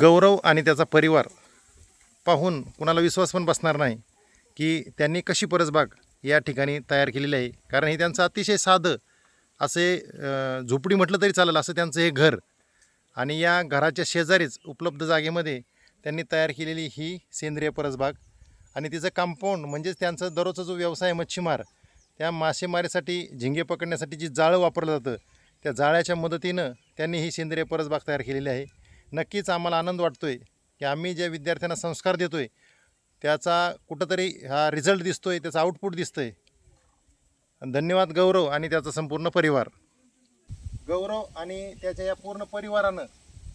गौरव आणि त्याचा परिवार पाहून कुणाला विश्वास पण बसणार नाही की त्यांनी कशी परसबाग या ठिकाणी तयार केलेली आहे. कारण हे त्यांचं अतिशय साधं असे झोपडी म्हटलं तरी चालेल असं त्यांचं हे घर. आणि या घराच्या शेजारीच उपलब्ध जागेमध्ये त्यांनी तयार केलेली ही सेंद्रिय परसबाग. आणि तिचं कंपाऊंड म्हणजेच त्यांचा दररोजचा जो व्यवसाय मच्छीमार त्या मासेमारीसाठी झिंगे पकडण्यासाठी जी जाळं वापरलं जातं त्या जाळ्याच्या मदतीनं त्यांनी ही सेंद्रिय परसबाग तयार केलेली आहे. नक्कीच आम्हाला आनंद वाटतो आहे की आम्ही ज्या विद्यार्थ्यांना संस्कार देतो आहे त्याचा कुठंतरी हा रिझल्ट दिसतो आहे त्याचा आउटपुट दिसतं आहे धन्यवाद गौरव आणि त्याचा संपूर्ण परिवार. गौरव आणि त्याच्या या पूर्ण परिवारानं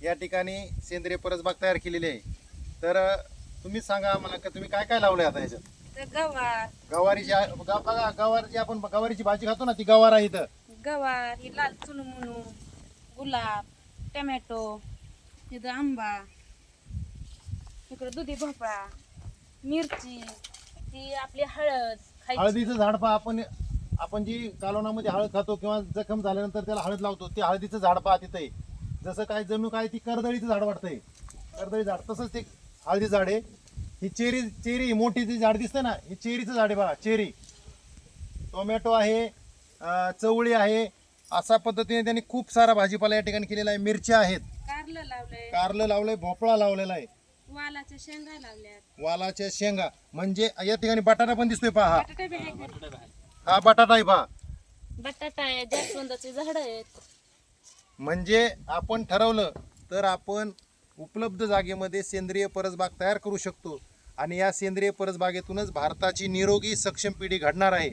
या ठिकाणी सेंद्रिय परसबाग तयार केलेली आहे. तर अ, तुम्हीच सांगा आम्हाला का तुम्ही काय काय लावलंय आता ह्याच्यात गवार. गवारीची आ- गा- बघा गवारची आपण गवारीची भाजी खातो ना ती गवार आहे इथं. गवार ही लाल चुनमुनू गुलाब टमॅटो इथं आंबा इकडं दुधी भोपळा मिरची ती आपली हळद खायची. हळदीचं झाड पहा आपण आपण जी कालोनामध्ये हळद खातो किंवा जखम झाल्यानंतर त्याला हळद लावतो ते हळदीचं झाड पहा तिथं. आहे जसं काय जणू काय ती करदळीचं झाड वाटतंय. करदळी झाड तसंच ते हळदी झाड आहे. ही चेरी चेरी मोठी जी झाड दिसते ना ही चेरीचं झाड आहे बघा चेरी. टोमॅटो आहे अं, चवळी आहे अशा पद्धतीने त्यांनी खूप सारा भाजीपाला या ठिकाणी केलेला आहे मिरच्या आहेत. कारलं लावलंय. कारलं लावलंय भोपळा लावलेला आहे. वालाच्या शेंगा लावल्यात. वालाच्या शेंगा. म्हणजे या ठिकाणी बटाटा पण दिसतोय पहा हा. बटाटा बी आहे घरी. हा बटाटा आहे पहा. बटाटा आहे जास्वंदाचे झाड आहेत. म्हणजे आपण ठरवलं तर आपण उपलब्ध जागेमध्ये सेंद्रिय परसबाग तयार करू शकतो. आणि या सेंद्रिय परसबागेतूनच भारताची निरोगी सक्षम पिढी घडणार आहे.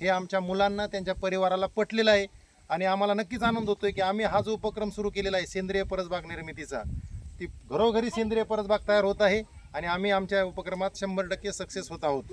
हे आमच्या मुलांना त्यांच्या परिवाराला पटलेलं आहे. आणि आम्हाला नक्कीच आनंद होतोय की आम्ही हा जो उपक्रम सुरू केलेला आहे सेंद्रिय परसबाग निर्मितीचा ती घरोघरी सेंद्रिय परसबाग तयार होत आहे आणि आम्ही आमच्या उपक्रमात शंभर टक्के सक्सेस होत आहोत.